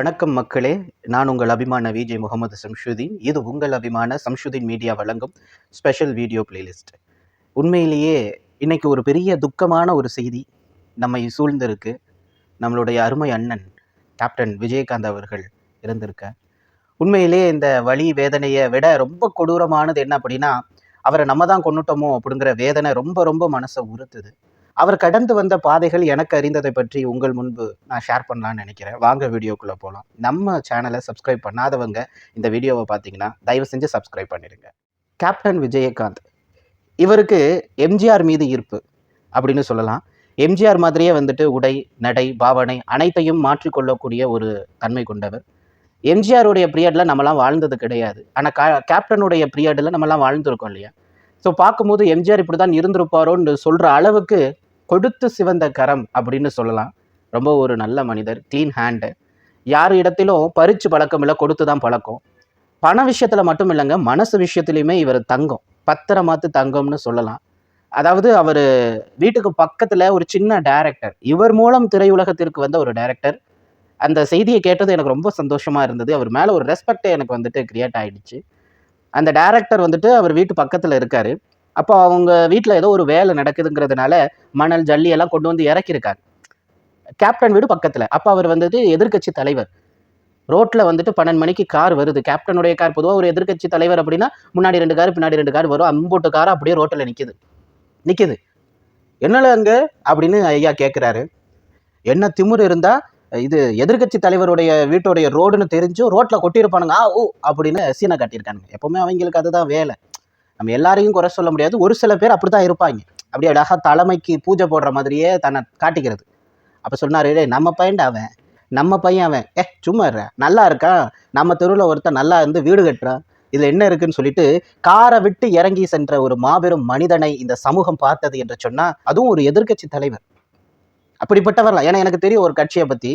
வணக்கம் மக்களே. நான் உங்கள் அபிமான விஜய் முகமது சம்ஷுதீன் இது உங்கள் அபிமான சம்ஷுதீன் மீடியா வழங்கும் ஸ்பெஷல் வீடியோ பிளேலிஸ்ட். உண்மையிலேயே இன்னைக்கு ஒரு பெரிய துக்கமான ஒரு செய்தி நம்மை சூழ்ந்திருக்கு. நம்மளுடைய அருமை அண்ணன் கேப்டன் விஜயகாந்த் அவர்கள் இருந்திருக்க உண்மையிலேயே இந்த வலி வேதனையை விட ரொம்ப கொடூரமானது என்ன அப்படின்னா அவரை நம்ம தான் கொண்டுட்டோமோ அப்படிங்கிற வேதனை ரொம்ப ரொம்ப மனசை உறுத்துது. அவர் கடந்து வந்த பாதைகள் எனக்கு அறிந்ததை பற்றி உங்கள் முன்பு நான் ஷேர் பண்ணலான்னு நினைக்கிறேன். வாங்க வீடியோக்குள்ளே போகலாம் நம்ம சேனலை சப்ஸ்கிரைப் பண்ணாதவங்க இந்த வீடியோவை பார்த்தீங்கன்னா தயவு செஞ்சு சப்ஸ்கிரைப் பண்ணிடுங்க. கேப்டன் விஜயகாந்த் இவருக்கு எம்ஜிஆர் மீது ஈர்ப்பு அப்படின்னு சொல்லலாம். எம்ஜிஆர் மாதிரியே வந்துட்டு உடை நடை பாவனை அனைத்தையும் மாற்றிக்கொள்ளக்கூடிய ஒரு தன்மை கொண்டவர். எம்ஜிஆருடைய பீரியடில் நம்மலாம் வாழ்ந்தது கிடையாது. ஆனால் கா கேப்டனுடைய பீரியடில் நம்மலாம் வாழ்ந்துருக்கோம் இல்லையா? ஸோ பார்க்கும்போது எம்ஜிஆர் இப்படி தான் இருந்திருப்பாரோன்னு சொல்கிற அளவுக்கு கொடுத்து சிவந்த கரம் அப்படின்னு சொல்லலாம். ரொம்ப ஒரு நல்ல மனிதர் க்ளீன் ஹேண்டு யார் இடத்திலும் பறிச்சு பழக்கம் இல்லை கொடுத்து தான் பழக்கம். பண விஷயத்தில் மட்டும் இல்லைங்க மனசு விஷயத்துலையுமே இவர் தங்கம். பத்திரமாத்து தங்கம்னு சொல்லலாம். அதாவது அவர் வீட்டுக்கு பக்கத்தில் ஒரு சின்ன டைரக்டர் இவர் மூலம் திரையுலகத்திற்கு வந்த ஒரு டைரக்டர் அந்த செய்தியை கேட்டது எனக்கு ரொம்ப சந்தோஷமாக இருந்தது. அவர் மேலே ஒரு ரெஸ்பெக்டே எனக்கு வந்துட்டு க்ரியேட் ஆகிடுச்சு அந்த டைரக்டர் வந்துட்டு அவர் வீட்டு பக்கத்தில் இருக்கார். அப்போ அவங்க வீட்டில் ஏதோ ஒரு வேலை நடக்குதுங்கிறதுனால மணல் ஜல்லி எல்லாம் கொண்டு வந்து இறக்கியிருக்காங்க. கேப்டன் வீடு பக்கத்தில். அப்போ அவர் வந்துட்டு எதிர்க்கட்சி தலைவர். ரோட்டில் வந்துட்டு பன்னெண்டு மணிக்கு கார் வருது. கேப்டனுடைய கார் பொதுவாக ஒரு எதிர்க்கட்சி தலைவர் அப்படின்னா முன்னாடி ரெண்டு கார் பின்னாடி ரெண்டு கார் வரும். அம்போட்டு கார் அப்படியே ரோட்டில் நிற்கிது நிற்கிது என்னல அங்கே? அப்படின்னு ஐயா கேட்குறாரு என்ன திமுர் இருந்தால் இது எதிர்க்கட்சி தலைவருடைய வீட்டுடைய ரோடுன்னு தெரிஞ்சும் ரோட்டில் கொட்டியிருப்பானுங்க. ஆ ஓ அப்படின்னு சீனை காட்டியிருக்கானுங்க. எப்போவுமே அவங்களுக்கு அதுதான் வேலை. நம்ம எல்லாரையும் குறை சொல்ல முடியாது. ஒரு சில பேர் அப்படி தான் இருப்பாங்க. அப்படியே அழகாக தலைமைக்கு பூஜை போடுற மாதிரியே தன்னை காட்டிக்கிறது. அப்போ சொன்னார் நம்ம பையன்டா அவன். நம்ம பையன் அவன். ஏ சும்மா நல்லா இருக்கான். நம்ம தெருவில் ஒருத்தன் நல்லா இருந்து வீடு கட்டுறான். இதில் என்ன இருக்குன்னு சொல்லிட்டு காரை விட்டு இறங்கி சென்ற ஒரு மாபெரும் மனிதனை இந்த சமூகம் பார்த்தது என்று சொன்னால் அதுவும் ஒரு எதிர்க்கட்சி தலைவர். அப்படிப்பட்டவர்லாம். ஏன்னா எனக்கு தெரியும் ஒரு கட்சியை பற்றி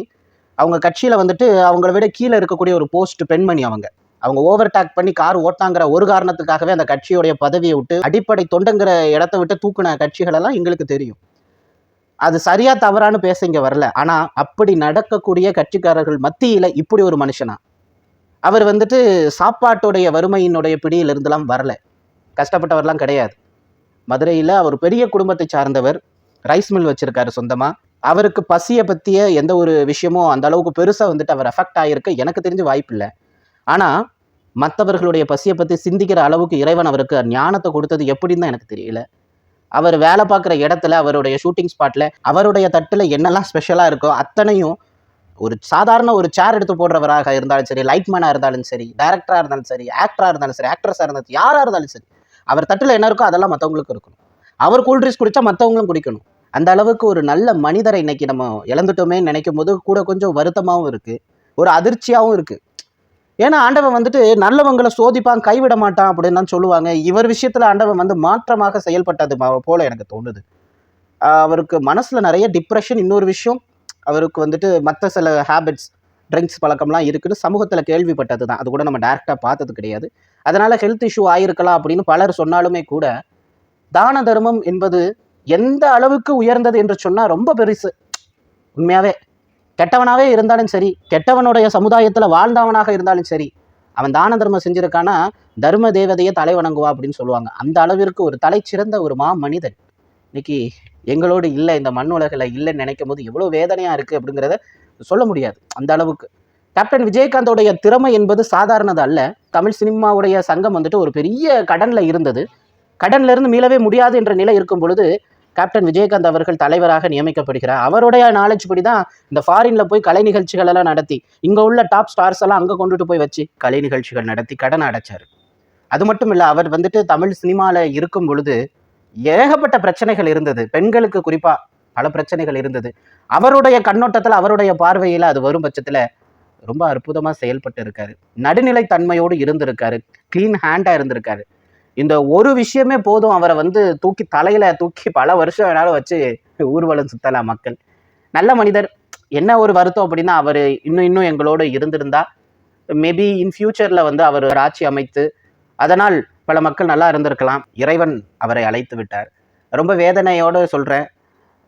அவங்க கட்சியில் வந்துட்டு அவங்கள விட கீழே இருக்கக்கூடிய ஒரு போஸ்ட் பெண்மணி அவங்க. அவங்க ஓவர் டேக் பண்ணி கார் ஓட்டாங்கிற ஒரு காரணத்துக்காகவே அந்த கட்சியுடைய பதவியை விட்டு அடிப்படை தொண்டுங்கிற இடத்த விட்டு தூக்குன கட்சிகள் எல்லாம் எங்களுக்கு தெரியும். அது சரியா தவறான்னு பேச இங்க வரல. ஆனா அப்படி நடக்கக்கூடிய கட்சிக்காரர்கள் மத்தியில இப்படி ஒரு மனுஷனா? அவர் வந்துட்டு சாப்பாட்டுடைய வறுமையினுடைய பிடியில இருந்தெல்லாம் வரல. கஷ்டப்பட்டவர்லாம் கிடையாது. மதுரையில் அவர் பெரிய குடும்பத்தை சார்ந்தவர். ரைஸ் மில் வச்சிருக்காரு சொந்தமா. அவருக்கு பசியை பற்றிய எந்த ஒரு விஷயமும் அந்த அளவுக்கு பெருசாக வந்துட்டு அவர் அஃபெக்ட் ஆகியிருக்க எனக்கு தெரிஞ்ச வாய்ப்பு இல்லை ஆனால் மற்றவர்களுடைய பசியை பற்றி சிந்திக்கிற அளவுக்கு இறைவன் அவருக்கு ஞானத்தை கொடுத்தது எப்படின்னு தான் எனக்கு தெரியல. அவர் வேலை பார்க்குற இடத்துல அவருடைய ஷூட்டிங் ஸ்பாட்டில் அவருடைய தட்டில் என்னெல்லாம் ஸ்பெஷலாக இருக்கோ அத்தனையும் ஒரு சாதாரண ஒரு சேர் எடுத்து போடுறவராக இருந்தாலும் சரி லைட்மேனாக இருந்தாலும் சரி டேரக்டராக இருந்தாலும் சரி ஆக்டராக இருந்தாலும் சரி ஆக்ட்ரஸாக இருந்தாலும் யாராக இருந்தாலும் சரி அவர் தட்டில் என்ன இருக்கோ அதெல்லாம் மற்றவங்களுக்கு இருக்கணும். அவர் கூல்ட்ரிங்க்ஸ் குடித்தா மற்றவங்களும் குடிக்கணும். அந்த அளவுக்கு ஒரு நல்ல மனிதரை இன்னைக்கு நம்ம இழந்துட்டோமே நினைக்கும் போது கூட கொஞ்சம் வருத்தமாகவும் இருக்குது ஒரு அதிர்ச்சியாகவும் இருக்குது ஏன்னா ஆண்டவன் வந்துட்டு நல்லவங்களை சோதிப்பான் கைவிட மாட்டான் அப்படின்னு சொல்லுவாங்க. இவர் விஷயத்துல ஆண்டவன் வந்து மாற்றமாக செயல்பட்டது போல எனக்கு தோணுது. அவருக்கு மனசுல நிறைய டிப்ரெஷன் இன்னொரு விஷயம். அவருக்கு வந்துட்டு மற்ற சில ஹேபிட்ஸ் ட்ரிங்க்ஸ் பழக்கம்லாம் இருக்குன்னு சமூகத்தில் கேள்விப்பட்டது தான். அது கூட நம்ம டேரெக்டாக பார்த்தது கிடையாது. அதனால் ஹெல்த் இஷ்யூ ஆயிருக்கலாம் அப்படின்னு பலர் சொன்னாலுமே கூட தான தர்மம் என்பது எந்த அளவுக்கு உயர்ந்தது என்று சொன்னால் ரொம்ப பெருசு. உண்மையாகவே கெட்டவனாகவே இருந்தாலும் சரி கெட்டவனுடைய சமுதாயத்தில் வாழ்ந்தவனாக இருந்தாலும் சரி அவன் தான தர்மம் செஞ்சிருக்கானா தர்ம தேவதையை தலை வணங்குவா அப்படின்னு சொல்லுவாங்க. அந்த அளவிற்கு ஒரு தலை சிறந்த ஒரு மா மனிதன். இன்னைக்கு எங்களோடு இல்லை இந்த மண் உலகில் இல்லைன்னு நினைக்கும் போது எவ்வளோ வேதனையாக இருக்குது அப்படிங்கிறத சொல்ல முடியாது அந்த அளவுக்கு. கேப்டன் விஜயகாந்தோடைய திறமை என்பது சாதாரணது அல்ல. தமிழ் சினிமாவுடைய சங்கம் வந்துட்டு ஒரு பெரிய கடனில் இருந்தது. கடன்ல இருந்து மீளவே முடியாது என்ற நிலை இருக்கும் பொழுது கேப்டன் விஜயகாந்த் அவர்கள் தலைவராக நியமிக்கப்படுகிறார். அவருடைய நாலேஜ் படி தான் இந்த ஃபாரின்ல போய் கலை நிகழ்ச்சிகள் எல்லாம் நடத்தி இங்க உள்ள டாப் ஸ்டார்ஸ் எல்லாம் அங்க கொண்டுட்டு போய் வச்சு கலை நிகழ்ச்சிகள் நடத்தி கடன் அடைச்சார். அது மட்டும் இல்லை அவர் வந்துட்டு தமிழ் சினிமால இருக்கும் பொழுது ஏகப்பட்ட பிரச்சனைகள் இருந்தது. பெண்களுக்கு குறிப்பா பல பிரச்சனைகள் இருந்தது. அவருடைய கண்ணோட்டத்தில் அவருடைய பார்வையில் அது வரும் பட்சத்தில் ரொம்ப அற்புதமாக செயல்பட்டு இருக்காரு. நடுநிலை தன்மையோடு இருந்திருக்காரு. க்ளீன் ஹேண்டாக இருந்திருக்காரு. இந்த ஒரு விஷயமே போதும். அவரை வந்து தூக்கி தலையில தூக்கி பல வருஷம் வேணாலும் வச்சு ஊர்வலம் சுத்தலாம் மக்கள். நல்ல மனிதர். என்ன ஒரு வருத்தம் அப்படின்னா அவர் இன்னும் இன்னும் எங்களோட இருந்திருந்தா மேபி இன் ஃபியூச்சர்ல வந்து அவர் ஒரு ஆட்சி அமைத்து அதனால் பல மக்கள் நல்லா இருந்திருக்கலாம். இறைவன் அவரை அழைத்து விட்டார். ரொம்ப வேதனையோடு சொல்கிறேன்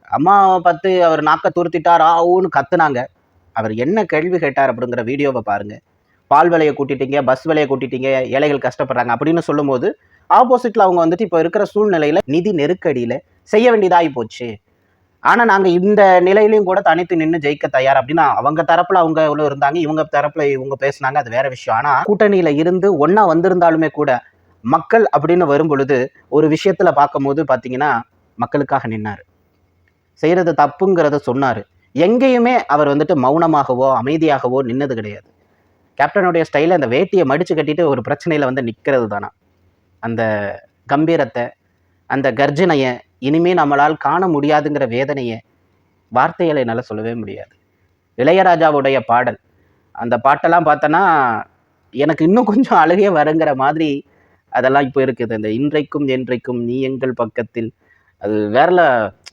அம்மாவை பார்த்து அவர் நாக்க துருத்திட்டார் ஆவுன்னு கத்துனாங்க. அவர் என்ன கேள்வி கேட்டார் அப்படிங்கிற வீடியோவை பாருங்கள் பால் விலையை கூட்டிட்டீங்க பஸ் விலையை கூட்டிட்டீங்க ஏழைகள் கஷ்டப்படுறாங்க அப்படின்னு சொல்லும்போது ஆப்போசிட்ல அவங்க வந்துட்டு இப்போ இருக்கிற சூழ்நிலையில நிதி நெருக்கடியில செய்ய வேண்டியதாகி போச்சு. ஆனா நாங்க இந்த நிலையிலையும் கூட தனித்து நின்று ஜெயிக்க தயார் அப்படின்னா அவங்க தரப்புல அவங்க இவ்வளோ இருந்தாங்க இவங்க தரப்புல இவங்க பேசுனாங்க அது வேற விஷயம். ஆனா கூட்டணியில இருந்து ஒன்றா வந்திருந்தாலுமே கூட மக்கள் அப்படின்னு வரும் பொழுது ஒரு விஷயத்துல பார்க்கும்போது பாத்தீங்கன்னா மக்களுக்காக நின்னாரு. செய்யறது தப்புங்கிறத சொன்னாரு. எங்கேயுமே அவர் வந்துட்டு மௌனமாகவோ அமைதியாகவோ நின்னது கிடையாது. கேப்டனுடைய ஸ்டைலில் அந்த வேட்டியை மடித்து கட்டிட்டு ஒரு பிரச்சனையில் வந்து நிற்கிறது தானா அந்த கம்பீரத்தை அந்த கர்ஜனையை இனிமே நம்மளால் காண முடியாதுங்கிற வேதனையை வார்த்தைகளை என்னால் சொல்லவே முடியாது. இளையராஜாவுடைய பாடல். அந்த பாட்டெல்லாம் பார்த்தோன்னா எனக்கு இன்னும் கொஞ்சம் அழுகே வருங்கிற மாதிரி அதெல்லாம் இப்போ இருக்குது. அந்த இன்றைக்கும் என்றைக்கும் நீ எங்கள் பக்கத்தில். அது வேறல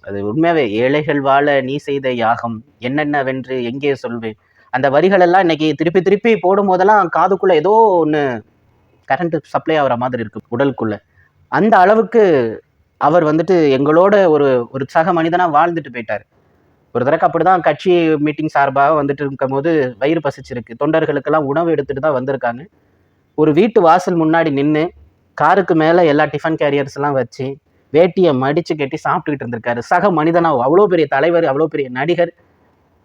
அது உண்மையாகவே ஏழைகள் வாழ நீ செய்த யாகம். என்னென்ன வென்று எங்கே சொல்வேன்? அந்த வரிகள் எல்லாம் இன்னைக்கு திருப்பி திருப்பி போடும் போதெல்லாம் காதுக்குள்ள ஏதோ ஒன்று கரண்ட் சப்ளை ஆகிற மாதிரி இருக்கு உடலுக்குள்ள. அந்த அளவுக்கு அவர் வந்துட்டு எங்களோட ஒரு ஒரு சக மனிதனாக வாழ்ந்துட்டு போயிட்டார். ஒரு தடவை அப்படிதான் கட்சி மீட்டிங் சார்பாக வந்துட்டு இருக்கும்போது வயிறு பசிச்சிருக்கு. தொண்டர்களுக்கெல்லாம் உணவு எடுத்துட்டு தான் வந்திருக்காங்க. ஒரு வீட்டு வாசல் முன்னாடி நின்று காருக்கு மேலே எல்லா டிஃபன் கேரியர்ஸ் எல்லாம் வச்சு வேட்டியை மடித்து கட்டி சாப்பிட்டுக்கிட்டு இருந்திருக்காரு. சக மனிதனாக அவ்வளோ பெரிய தலைவர் அவ்வளோ பெரிய நடிகர்.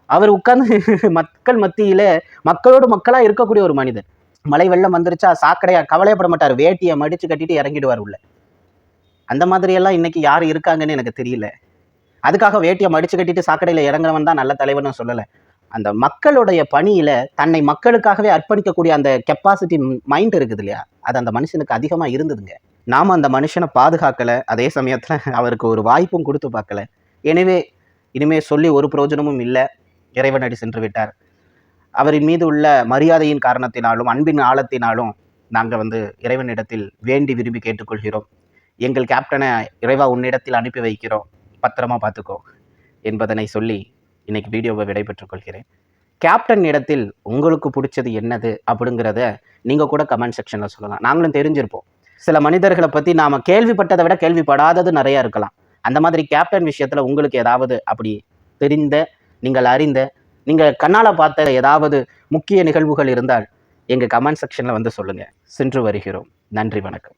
அவர் உட்கார்ந்து மக்கள் மத்தியில மக்களோடு மக்களா இருக்கக்கூடிய ஒரு மனிதர் மழை வெள்ளம் வந்துருச்சா சாக்கடையா கவலையப்பட மாட்டார். வேட்டியை மடிச்சு கட்டிட்டு இறங்கிடுவார் உள்ள. அந்த மாதிரியெல்லாம் இன்னைக்கு யார் இருக்காங்கன்னு எனக்கு தெரியல. அதுக்காக வேட்டியை மடிச்சு கட்டிட்டு சாக்கடையில இறங்குறவன் தான் நல்ல தலைவர்னு சொல்லலை. அந்த மக்களுடைய பணியில தன்னை மக்களுக்காகவே அர்ப்பணிக்கக்கூடிய அந்த கெப்பாசிட்டி மைண்ட் இருக்குது இல்லையா? அது அந்த மனுஷனுக்கு அதிகமாக இருந்ததுங்க. நாம அந்த மனுஷனை பாதுகாக்கல. அதே சமயத்தில் அவருக்கு ஒரு வாய்ப்பும் கொடுத்து பார்க்கல. எனவே இனிமே சொல்லி ஒரு பிரயோஜனமும் இல்லை. இறைவனடி சென்று விட்டார். அவரின் மீது உள்ள மரியாதையின் காரணத்தினாலும் அன்பின் ஆழத்தினாலும் நாங்கள் வந்து இறைவனிடத்தில் வேண்டி விரும்பி கேட்டுக்கொள்கிறோம். எங்கள் கேப்டனை இறைவா உன்னிடத்தில் அனுப்பி வைக்கிறோம். பத்திரமா பார்த்துக்கோ என்பதனை சொல்லி இன்னைக்கு வீடியோவை விடைபெற்றுக் கொள்கிறேன். கேப்டன் இடத்தில் உங்களுக்கு பிடிச்சது என்னது அப்படிங்கிறத நீங்கள் கூட கமெண்ட் செக்ஷனில் சொல்லலாம். நாங்களும் தெரிஞ்சிருப்போம். சில மனிதர்களை பற்றி நாம் கேள்விப்பட்டதை விட கேள்விப்படாதது நிறையா இருக்கலாம். அந்த மாதிரி கேப்டன் விஷயத்தில் உங்களுக்கு ஏதாவது அப்படி தெரிந்த நீங்கள் அறிந்த நீங்கள் கண்ணால் பார்த்த ஏதாவது முக்கிய நிகழ்வுகள் இருந்தால் எங்கள் கமெண்ட் செக்ஷனில் வந்து சொல்லுங்கள் சென்று வருகிறோம். நன்றி வணக்கம்.